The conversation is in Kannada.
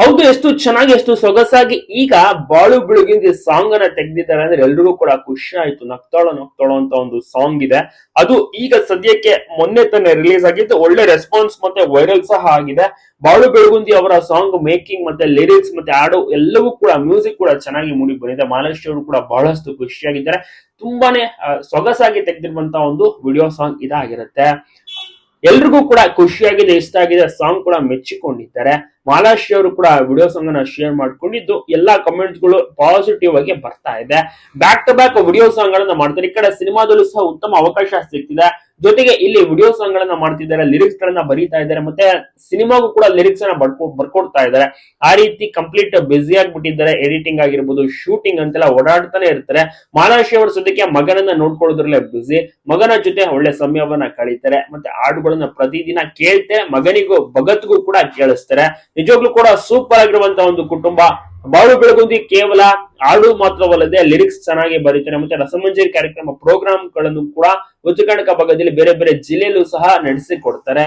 ಹೌದು, ಎಷ್ಟು ಚೆನ್ನಾಗಿ, ಎಷ್ಟು ಸೊಗಸಾಗಿ ಈಗ ಬಾಳು ಬೆಳಗಿಂದ ಸಾಂಗ್ ಅನ್ನ ತೆಗೆದಿದ್ದಾರೆ ಅಂದ್ರೆ ಎಲ್ರಿಗೂ ಕೂಡ ಖುಷಿ ಆಯ್ತು. ನಗ್ತಾಳೋ ನಗ್ತಾಳೋ ಅಂತ ಒಂದು ಸಾಂಗ್ ಇದೆ. ಅದು ಈಗ ಸದ್ಯಕ್ಕೆ ಮೊನ್ನೆ ತಾನೇ ರಿಲೀಸ್ ಆಗಿದ್ದು, ಒಳ್ಳೆ ರೆಸ್ಪಾನ್ಸ್ ಮತ್ತೆ ವೈರಲ್ ಸಹ ಆಗಿದೆ. ಬಾಳು ಬೆಳಗುಂದಿ ಅವರ ಸಾಂಗ್ ಮೇಕಿಂಗ್ ಮತ್ತೆ ಲಿರಿಕ್ಸ್ ಮತ್ತೆ ಹಾಡು ಎಲ್ಲವೂ ಕೂಡ ಮ್ಯೂಸಿಕ್ ಕೂಡ ಚೆನ್ನಾಗಿ ಮೂಡಿ ಬಂದಿದೆ. ಮಹಾಲಕ್ಷ್ಮಿ ಅವರು ಕೂಡ ಬಹಳಷ್ಟು ಖುಷಿಯಾಗಿದ್ದಾರೆ. ತುಂಬಾನೇ ಸೊಗಸಾಗಿ ತೆಗೆದಿರುವಂತಹ ಒಂದು ವಿಡಿಯೋ ಸಾಂಗ್ ಇದಾಗಿರುತ್ತೆ. ಎಲ್ರಿಗೂ ಕೂಡ ಖುಷಿಯಾಗಿದೆ, ಇಷ್ಟ ಆಗಿದೆ. ಸಾಂಗ್ ಕೂಡ ಮೆಚ್ಚಿಕೊಂಡಿದ್ದಾರೆ. ಮಾಲಾಶ್ರೀ ಅವರು ಕೂಡ ವಿಡಿಯೋ ಸಾಂಗ್ ಅನ್ನ ಶೇರ್ ಮಾಡ್ಕೊಂಡಿದ್ದು. ಎಲ್ಲಾ ಕಮೆಂಟ್ಸ್ಗಳು ಪಾಸಿಟಿವ್ ಆಗಿ ಬರ್ತಾ ಇದೆ. Back to back video song ಗಳನ್ನ ಮಾಡ್ತಾರೆ. ಈ ಕಡೆ ಸಿನಿಮಾದಲ್ಲೂ ಸಹ ಉತ್ತಮ ಅವಕಾಶ ಸಿಗ್ತಿದೆ. ಜೊತೆಗೆ ಇಲ್ಲಿ ವಿಡಿಯೋ ಸಾಂಗ್ ಗಳನ್ನ ಮಾಡ್ತಿದ್ದಾರೆ ಲಿರಿಕ್ಸ್ ಗಳನ್ನ ಬರೀತಾ ಇದ್ದಾರೆ, ಮತ್ತೆ ಸಿನಿಮಾಗೂ ಕೂಡ ಲಿರಿಕ್ಸ್ ಅನ್ನ ಬರ್ಕೊ, ಬರ್ಕೊಡ್ತಾ ಇದ್ದಾರೆ. ಆ ರೀತಿ ಕಂಪ್ಲೀಟ್ ಬ್ಯುಸಿ ಆಗಿಬಿಟ್ಟಿದ್ದಾರೆ. ಎಡಿಟಿಂಗ್ ಆಗಿರ್ಬೋದು ಶೂಟಿಂಗ್ ಅಂತೆಲ್ಲ ಓಡಾಡ್ತಾನೆ ಇರ್ತಾರೆ. ಮಾಲಾಶಿ ಅವರು ಸದ್ಯಕ್ಕೆ ಮಗನನ್ನ ನೋಡ್ಕೊಳ್ಳೋದ್ರಲ್ಲೇ ಬ್ಯುಸಿ ಮಗನ ಜೊತೆ ಒಳ್ಳೆ ಸಮಯವನ್ನ ಕಳೀತಾರೆ. ಮತ್ತೆ ಹಾಡುಗಳನ್ನ ಪ್ರತಿದಿನ ಕೇಳ್ತಾರೆ. ಮಗನಿಗೂ, ಭಗತ್ಗೂ ಕೂಡ ಕೇಳಿಸ್ತಾರೆ. ನಿಜವಾಗ್ಲೂ ಕೂಡ ಸೂಪರ್ ಆಗಿರುವಂತ ಒಂದು ಕುಟುಂಬ. ಬಾಳು ಬೆಳಗುಂದಿ ಕೇವಲ ಹಾಡು ಮಾತ್ರವಲ್ಲದೆ ಲಿರಿಕ್ಸ್ ಚೆನ್ನಾಗಿ ಬರೀತಾರೆ. ಮತ್ತೆ ರಸಮಂಜರಿ ಕಾರ್ಯಕ್ರಮ ಪ್ರೋಗ್ರಾಮ್ಗಳನ್ನು ಕೂಡ ಕರ್ನಾಟಕ ಭಾಗದಲ್ಲಿ ಬೇರೆ ಬೇರೆ ಜಿಲ್ಲೆಯಲ್ಲೂ ಸಹ ನಡೆಸಿಕೊಡ್ತಾರೆ